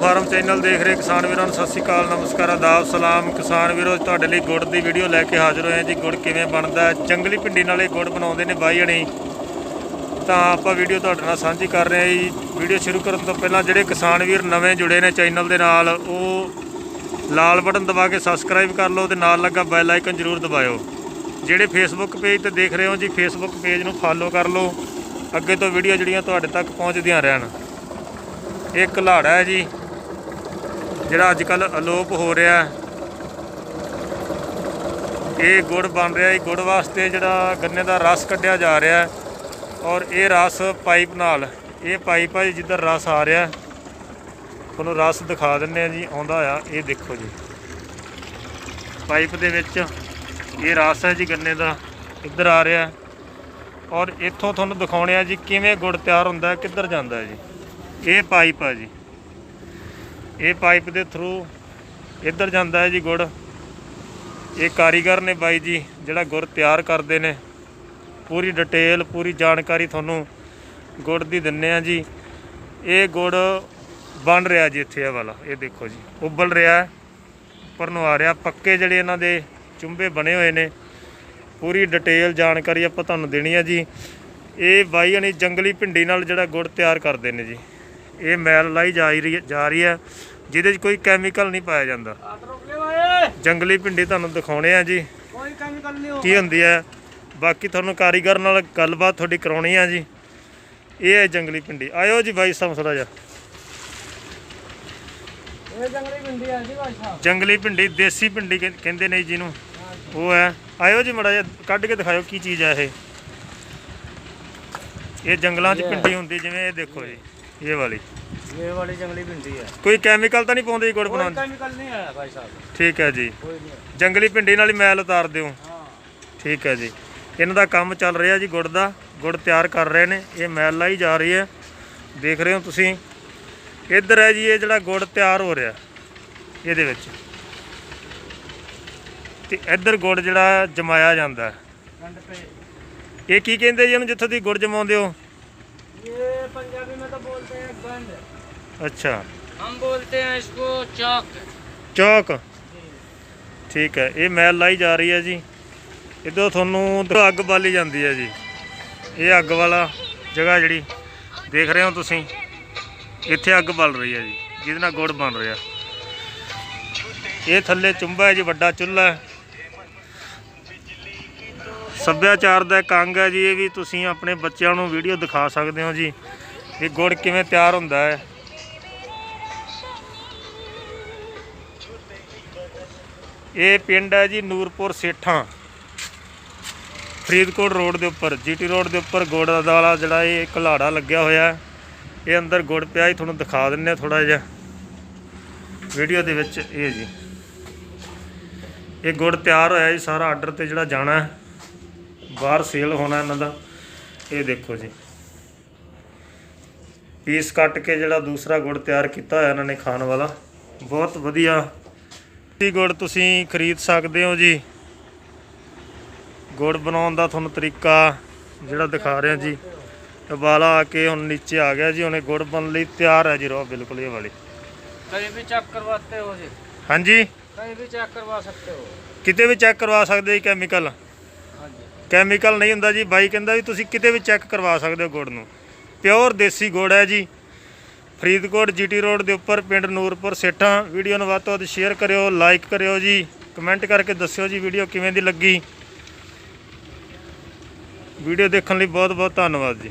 Farm channel ਦੇਖ ਰਹੇ ਕਿਸਾਨ ਵੀਰਾਂ ਨੂੰ ਸਤਿ ਸ਼੍ਰੀ ਅਕਾਲ, ਨਮਸਕਾਰ, ਆਦਾਬ, ਸਲਾਮ। ਕਿਸਾਨ ਵੀਰੋ ਤੁਹਾਡੇ ਲਈ ਗੁੜ ਦੀ ਵੀਡੀਓ ਲੈ ਕੇ ਹਾਜ਼ਰ ਹੋਏ ਹਾਂ ਜੀ। ਗੁੜ ਕਿਵੇਂ ਬਣਦਾ ਹੈ? ਜੰਗਲੀ ਭਿੰਡੀ ਨਾਲ ਇਹ ਗੁੜ ਬਣਾਉਂਦੇ ਨੇ ਬਾਈ ਜਣੇ। ਤਾਂ ਆਪਾਂ ਵੀਡੀਓ ਤੁਹਾਡੇ ਨਾਲ ਸਾਂਝੀ ਕਰ ਰਹੇ ਹਾਂ ਜੀ। ਵੀਡੀਓ ਸ਼ੁਰੂ ਕਰਨ ਤੋਂ ਪਹਿਲਾਂ ਜਿਹੜੇ ਕਿਸਾਨ ਵੀਰ ਨਵੇਂ ਜੁੜੇ ਨੇ ਚੈਨਲ ਦੇ ਨਾਲ, ਉਹ ਲਾਲ ਬਟਨ ਦਬਾ ਕੇ ਸਬਸਕ੍ਰਾਈਬ ਕਰ ਲਓ ਤੇ ਨਾਲ ਲੱਗਾ ਬੈਲ ਆਈਕਨ ਜ਼ਰੂਰ ਦਬਾਇਓ। ਜਿਹੜੇ ਫੇਸਬੁੱਕ ਪੇਜ ਤੇ ਦੇਖ ਰਹੇ ਹੋ ਜੀ ਫੇਸਬੁੱਕ ਪੇਜ ਨੂੰ ਫਾਲੋ ਕਰ ਲਓ। ਅੱਗੇ ਤੋਂ ਵੀਡੀਓ ਜਿਹੜੀਆਂ ਤੁਹਾਡੇ ਤੱਕ ਪਹੁੰਚਦੀਆਂ ਰਹਿਣ। ਇਹ ਕਲਾੜਾ ਹੈ ਜੀ। ਜਿਹੜਾ ਅੱਜ ਕੱਲ ਅਲੋਪ ਹੋ ਰਿਹਾ ਇਹ ਗੁੜ ਬਣ ਰਿਹਾ ਹੈ ਗੁੜ ਵਾਸਤੇ ਜਿਹੜਾ ਗੰਨੇ ਦਾ ਰਸ ਕੱਢਿਆ ਜਾ ਰਿਹਾ ਔਰ ਇਹ ਰਸ ਪਾਈਪ ਨਾਲ, ਇਹ ਪਾਈਪ ਹੈ ਜੀ, ਜਿੱਧਰ ਰਸ ਆ ਰਿਹਾ ਤੁਹਾਨੂੰ ਰਸ ਦਿਖਾ ਦਿੰਨੇ ਆ ਜੀ, ਆਉਂਦਾ ਆ, ਇਹ ਦੇਖੋ ਜੀ। ਪਾਈਪ ਦੇ ਵਿੱਚ ਇਹ ਰਸ ਹੈ ਜੀ, ਗੰਨੇ ਦਾ, ਇੱਧਰ ਆ ਰਿਹਾ ਔਰ ਇੱਥੋਂ ਤੁਹਾਨੂੰ ਦਿਖਾਉਣੇ ਆ ਜੀ, ਕਿਵੇਂ ਗੁੜ ਤਿਆਰ ਹੁੰਦਾ ਕਿੱਧਰ ਜਾਂਦਾ ਜੀ। ਇਹ ਪਾਈਪ ਆ ਜੀ। ਇਹ ਪਾਈਪ ਦੇ ਥਰੂ ਇੱਧਰ ਜਾਂਦਾ ਹੈ ਜੀ ਗੁੜ। ਇਹ ਕਾਰੀਗਰ ਨੇ ਬਾਈ ਜੀ, ਜਿਹੜਾ ਗੁੜ ਤਿਆਰ ਕਰਦੇ ਨੇ। ਪੂਰੀ ਡਿਟੇਲ, ਪੂਰੀ ਜਾਣਕਾਰੀ ਤੁਹਾਨੂੰ ਗੁੜ ਦੀ ਦਿੰਨੇ ਆ ਜੀ। ਇਹ ਗੁੜ ਬਣ ਰਿਹਾ ਜੀ ਇੱਥੇ ਇਹ ਵਾਲਾ, ਇਹ ਦੇਖੋ ਜੀ। ਉਬਲ ਰਿਹਾ ਉੱਪਰ ਨੂੰ ਆ ਰਿਹਾ। ਪੱਕੇ ਜਿਹੜੇ ਇਹਨਾਂ ਦੇ ਚੁੰਬੇ ਬਣੇ ਹੋਏ ਨੇ, ਪੂਰੀ ਡਿਟੇਲ ਜਾਣਕਾਰੀ ਆਪਾਂ ਤੁਹਾਨੂੰ ਦੇਣੀ ਆ ਜੀ। ਇਹ ਬਾਈ ਹਣੀ ਜੰਗਲੀ ਭਿੰਡੀ ਨਾਲ ਜਿਹੜਾ ਗੁੜ ਤਿਆਰ ਕਰਦੇ ਨੇ ਜੀ। ਇਹ ਮੈਲ ਲਾਈ ਜਾ ਰਹੀ ਜਾ ਰਹੀ ਹੈ। ਜਿਹਦੇ 'ਚ ਕੋਈ ਕੈਮੀਕਲ ਨਹੀਂ ਪਾਇਆ ਜਾਂਦਾ। ਜੰਗਲੀ ਭਿੰਡੀ ਤੁਹਾਨੂੰ ਦਿਖਾਉਣੇ ਆ ਜੀ। ਕੋਈ ਕੈਮੀਕਲ ਨਹੀਂ ਕੀ ਹੁੰਦੀ ਹੈ ਬਾਕੀ ਤੁਹਾਨੂੰ ਕਾਰੀਗਰ ਨਾਲ ਗੱਲਬਾਤ ਤੁਹਾਡੀ ਕਰਾਉਣੀ ਆ ਜੀ। ਇਹ ਹੈ ਜੰਗਲੀ ਭਿੰਡੀ। ਆਇਓ ਜੀ ਬਾਈ ਸਾਹਿਬ ਥੋੜਾ ਜਿਹਾ। ਇਹ ਜੰਗਲੀ ਭਿੰਡੀ ਹੈ ਜੀ ਭਾਈ ਸਾਹਿਬ। ਜੰਗਲੀ ਭਿੰਡੀ ਦੇਸੀ ਭਿੰਡੀ ਕਹਿੰਦੇ ਨੇ ਜਿਹਨੂੰ ਉਹ ਹੈ। ਆਇਓ ਜੀ ਮੜਾ ਜਿਹਾ ਕੱਢ ਕੇ ਦਿਖਾਇਓ ਕੀ ਚੀਜ਼ ਹੈ ਇਹ। ਇਹ ਜੰਗਲਾਂ 'ਚ ਭਿੰਡੀ ਹੁੰਦੀ ਜਿਵੇਂ ਇਹ ਦੇਖੋ ਜੀ, ਇਹ ਵਾਲੀ। ਇਹ ਵਾਲੀ ਜੰਗਲੀ ਭਿੰਡੀ ਹੈ ਕੋਈ ਕੈਮੀਕਲ ਤਾਂ ਨਹੀਂ ਪਾਉਂਦੇ ਜੀ ਗੁੜ ਕੋਈ ਬਣਾਉਣ 'ਚ? ਕੈਮੀਕਲ ਨਹੀਂ ਹੈ ਭਾਈ ਸਾਹਿਬ ਠੀਕ ਹੈ ਜੀ ਕੋਈ ਨਹੀਂ ਹੈ। ਜੰਗਲੀ ਭਿੰਡੀ ਨਾਲ ਹੀ ਮੈਲ ਉਤਾਰ ਦਿਓ ਹਾਂ ਠੀਕ ਹੈ ਜੀ ਇਹਨਾਂ ਦਾ ਕੰਮ ਚੱਲ ਰਿਹਾ ਜੀ ਗੁੜ ਦਾ ਗੁੜ ਤਿਆਰ ਕਰ ਰਹੇ ਨੇ ਇਹ ਮੈਲ ਲਾਈ ਜਾ ਰਹੀ ਹੈ ਦੇਖ ਰਹੇ ਹੋ ਤੁਸੀਂ ਇੱਧਰ ਹੈ ਜੀ ਇਹ ਜਿਹੜਾ ਗੁੜ ਤਿਆਰ ਹੋ ਰਿਹਾ ਇਹਦੇ ਵਿੱਚ ਤੇ ਇੱਧਰ ਗੁੜ ਜਿਹੜਾ ਜਮਾਇਆ ਜਾਂਦਾ ਹੈ। गंड पे ਇਹ ਕੀ ਕਹਿੰਦੇ ਜੀ ਇਹਨੂੰ ਜਿੱਥੋਂ ਦੀ ਗੁੜ ਜਮਾਉਂਦੇ ਹੋ ये पंजाबी में तो बोलते हैं गंड ਅੱਛਾ हम बोलते हैं इसको चौक ਚੌਕ ਠੀਕ ਹੈ ਇਹ ਮੈਲ ਲਾਈ ਜਾ ਰਹੀ ਹੈ ਜੀ ਇਦੋਂ ਤੁਹਾਨੂੰ ਉੱਧਰੋਂ ਅੱਗ ਬਾਲੀ ਜਾਂਦੀ ਹੈ ਜੀ ਇਹ ਅੱਗ ਵਾਲਾ ਜਗ੍ਹਾ ਜਿਹੜੀ ਦੇਖ ਰਹੇ ਹੋ ਤੁਸੀਂ ਇੱਥੇ ਅੱਗ ਬਲ ਰਹੀ ਹੈ ਜੀ ਜਿਹਦੇ ਨਾਲ ਗੁੜ ਬਣ ਰਿਹਾ ਇਹ ਥੱਲੇ ਚੁੰਬਾ ਹੈ ਜੀ ਵੱਡਾ ਚੁੱਲ੍ਹਾ ਹੈ ਸੱਭਿਆਚਾਰ ਦਾ ਇੱਕ ਅੰਗ ਹੈ ਜੀ ਇਹ ਵੀ ਤੁਸੀਂ ਆਪਣੇ ਬੱਚਿਆਂ ਨੂੰ ਵੀਡੀਓ ਦਿਖਾ ਸਕਦੇ ਹੋ ਜੀ ਇਹ ਗੁੜ ਕਿਵੇਂ ਤਿਆਰ ਹੁੰਦਾ ਹੈ ਇਹ ਪਿੰਡ ਹੈ ਜੀ ਨੂਰਪੁਰ ਸੇਠਾਂ। ਫਰੀਦਕੋਟ ਰੋਡ ਦੇ ਉੱਪਰ, ਜੀਟੀ ਰੋਡ ਦੇ ਉੱਪਰ ਗੁੜ ਦਾ ਵਾਲਾ ਜਿਹੜਾ ਇਹ ਘਲਾੜਾ ਲੱਗਿਆ ਹੋਇਆ ਇਹ ਅੰਦਰ ਗੁੜ ਪਿਆ ਹੀ ਤੁਹਾਨੂੰ ਦਿਖਾ ਦਿੰਨੇ ਥੋੜਾ ਜਿਹਾ। ਵੀਡੀਓ ਦੇ ਵਿੱਚ ਇਹ ਜੀ। ਇਹ ਗੁੜ ਤਿਆਰ ਹੋਇਆ ਜੀ, ਸਾਰਾ ਆਰਡਰ ਤੇ ਜਿਹੜਾ ਜਾਣਾ ਬਾਹਰ ਸੇਲ ਹੋਣਾ ਇਹਨਾਂ ਦਾ। ਇਹ ਦੇਖੋ ਜੀ। ਪੀਸ ਕੱਟ ਕੇ ਜਿਹੜਾ ਦੂਸਰਾ ਗੁੜ ਤਿਆਰ ਕੀਤਾ ਹੋਇਆ ਇਹਨਾਂ ਨੇ ਖਾਣ ਵਾਲਾ। ਬਹੁਤ ਵਧੀਆ ਦੇਸੀ ਗੁੜ ਤੁਸੀਂ ਖਰੀਦ ਸਕਦੇ ਹੋ ਜੀ। ਗੁੜ ਬਣਾਉਣ ਦਾ ਤੁਹਾਨੂੰ ਤਰੀਕਾ ਜਿਹੜਾ ਦਿਖਾ ਰਿਹਾ ਜੀ। ਵਾਲਾ ਆ ਕੇ ਹੁਣ ਨੀਚੇ ਆ ਗਿਆ ਜੀ ਉਹਨੇ ਗੁੜ ਬਣ ਲਈ ਤਿਆਰ ਹੈ ਜੀ ਰੋ ਬਿਲਕੁਲ ਇਹ ਵਾਲੀ। ਕਈ ਵੀ ਚੈੱਕ ਕਰਵਾਤੇ ਹੋ ਜੀ। ਹਾਂਜੀ? ਕਈ ਵੀ ਚੈੱਕ ਕਰਵਾ ਸਕਦੇ ਹੋ। ਕਿਤੇ ਵੀ ਚੈੱਕ ਕਰਵਾ ਸਕਦੇ ਜੀ ਕੈਮੀਕਲ। ਹਾਂਜੀ। ਕੈਮੀਕਲ ਨਹੀਂ ਹੁੰਦਾ ਜੀ ਬਾਈ ਕਹਿੰਦਾ ਵੀ ਤੁਸੀਂ ਕਿਤੇ ਵੀ ਚੈੱਕ ਕਰਵਾ ਸਕਦੇ ਹੋ ਗੁੜ ਨੂੰ। ਪਿਓਰ ਦੇਸੀ ਗੁੜ ਹੈ ਜੀ। ਫਰੀਦਕੋਟ ਜੀਟੀ ਰੋਡ ਦੇ ਉੱਪਰ ਪਿੰਡ ਨੂਰਪੁਰ ਸੇਠਾਂ। ਵੀਡੀਓ ਨੂੰ ਵੱਧ ਤੋਂ ਵੱਧ ਸ਼ੇਅਰ ਕਰਿਓ ਲਾਈਕ ਕਰਿਓ ਜੀ। ਕਮੈਂਟ ਕਰਕੇ ਦੱਸਿਓ ਜੀ ਵੀਡੀਓ ਕਿਵੇਂ ਦੀ ਲੱਗੀ। ਵੀਡੀਓ ਦੇਖਣ ਲਈ ਬਹੁਤ ਬਹੁਤ ਧੰਨਵਾਦ ਜੀ।